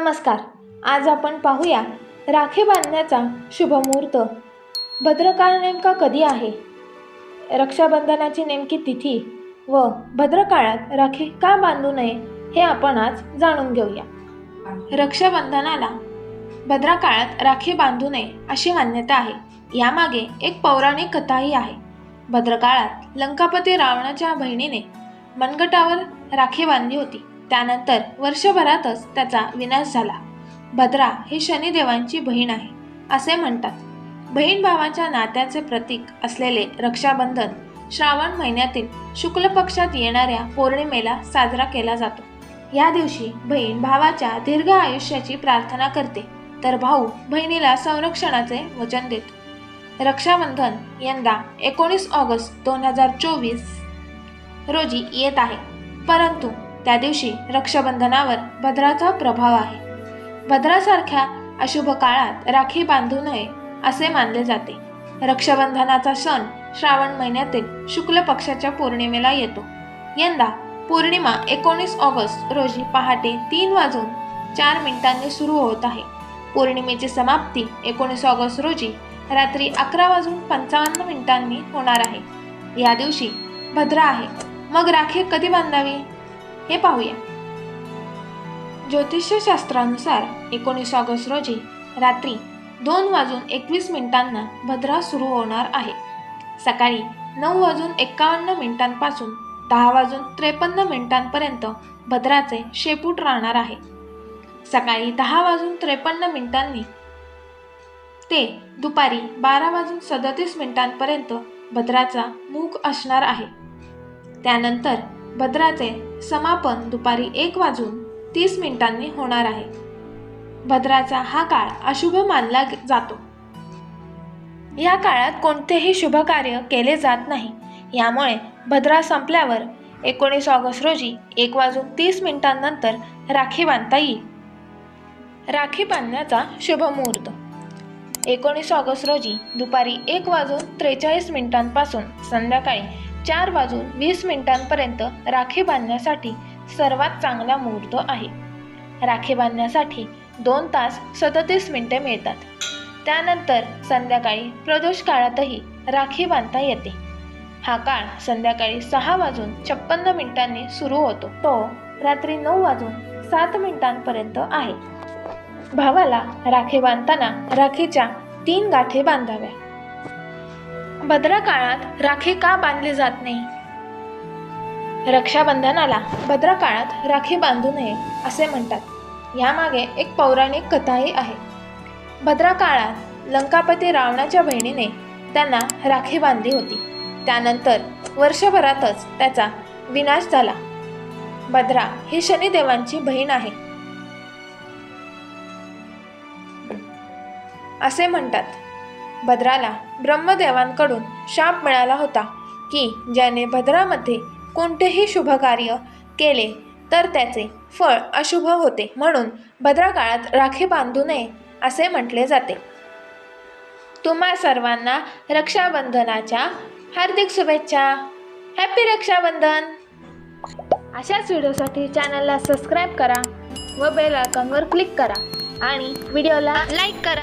नमस्कार. आज आपण पाहूया राखी बांधण्याचा शुभमुहूर्त भद्रकाळ नेमका कधी आहे? रक्षाबंधनाची नेमकी तिथी व भद्रकाळात राखी का बांधू नये हे आपण आज जाणून घेऊया. रक्षाबंधनाला भद्रकाळात राखी बांधू नये अशी मान्यता आहे. यामागे एक पौराणिक कथाही आहे. भद्रकाळात लंकापती रावणाच्या बहिणीने मनगटावर राखी बांधली होती. त्यानंतर वर्षभरातच त्याचा विनाश झाला. भद्रा ही शनिदेवांची बहीण आहे असे म्हणतात. बहीण भावाच्या नात्याचे प्रतीक असलेले रक्षाबंधन श्रावण महिन्यातील शुक्ल पक्षात येणाऱ्या पौर्णिमेला साजरा केला जातो. या दिवशी बहीण भावाच्या दीर्घ आयुष्याची प्रार्थना करते तर भाऊ बहिणीला संरक्षणाचे वचन देतो. रक्षाबंधन यंदा एकोणीस ऑगस्ट दोन हजार चोवीस रोजी येत आहे परंतु त्या दिवशी रक्षाबंधनावर भद्राचा प्रभाव आहे. भद्रासारख्या अशुभ काळात राखी बांधू नये असे मानले जाते. रक्षाबंधनाचा सण श्रावण महिन्यातील शुक्ल पक्षाच्या पौर्णिमेला येतो. यंदा पौर्णिमा एकोणीस ऑगस्ट रोजी पहाटे तीन वाजून चार मिनिटांनी सुरू होत आहे. पौर्णिमेची समाप्ती एकोणीस ऑगस्ट रोजी रात्री अकरा वाजून पंचावन्न मिनिटांनी होणार आहे. या दिवशी भद्रा आहे. मग राखी कधी बांधावी? हे पाहूया. ज्योतिषशास्त्रानुसार एकोणीस ऑगस्ट रोजी रात्री दोन वाजून एकवीस मिनिटांना भद्रा सुरू होणार आहे. सकाळी नऊ वाजून एक्कावन्न मिनिटांपासून दहा वाजून त्रेपन्न मिनिटांपर्यंत भद्राचे शेपूट राहणार आहे. सकाळी दहा वाजून त्रेपन्न मिनिटांनी ते दुपारी बारा वाजून सदतीस मिनिटांपर्यंत भद्राचा मूक असणार आहे. त्यानंतर भद्राचे समापन दुपारी एक वाजून तीस मिनिटांनी होणार आहे. भद्राचा हा काळ अशुभ मानला जातो. या काळात कोणतेही शुभ कार्य केले जात नाही. यामुळे भद्रा संपल्यावर एकोणीस ऑगस्ट रोजी एक वाजून तीस मिनिटांनंतर राखी बांधता येईल. राखी बांधण्याचा शुभ मुहूर्त. एकोणीस ऑगस्ट रोजी दुपारी एक वाजून त्रेचाळीस मिनिटांपासून संध्याकाळी चार वाजून वीस मिनिटांपर्यंत राखी बांधण्यासाठी सर्वात चांगला मुहूर्त आहे. राखी बांधण्यासाठी दोन तास सदतीस मिनिटे मिळतात. त्यानंतर संध्याकाळी प्रदोष काळातही राखी बांधता येते. हा काळ संध्याकाळी सहा वाजून छप्पन्न मिनिटांनी सुरू होतो. तो रात्री नऊ वाजून सात मिनिटांपर्यंत आहे. भावाला राखी बांधताना राखीच्या तीन गाठी बांधाव्या. भद्रा काळात राखी का बांधली जात नाही? रक्षाबंधनाला भद्रा काळात राखी बांधू नये असे म्हणतात. यामागे एक पौराणिक कथाही आहे. भद्रा काळात लंकापती रावणाच्या बहिणीने त्यांना राखी बांधली होती. त्यानंतर वर्षभरातच त्याचा विनाश झाला. भद्रा ही शनिदेवांची बहीण आहे. असे म्हणतात. भद्राला ब्रह्मदेवांकडून शाप मिळाला होता की ज्याने भद्रामध्ये कोणतेही शुभ कार्य केले तर त्याचे फळ अशुभ होते म्हणून भद्रा काळात राखी बांधू नये असे म्हटले जाते. तुम्हा सर्वांना रक्षाबंधनाच्या हार्दिक शुभेच्छा. हॅपी रक्षाबंधन! अशाच व्हिडिओसाठी चॅनलला सबस्क्राईब करा व बेल आयकॉनवर क्लिक करा आणि व्हिडिओला लाईक करा.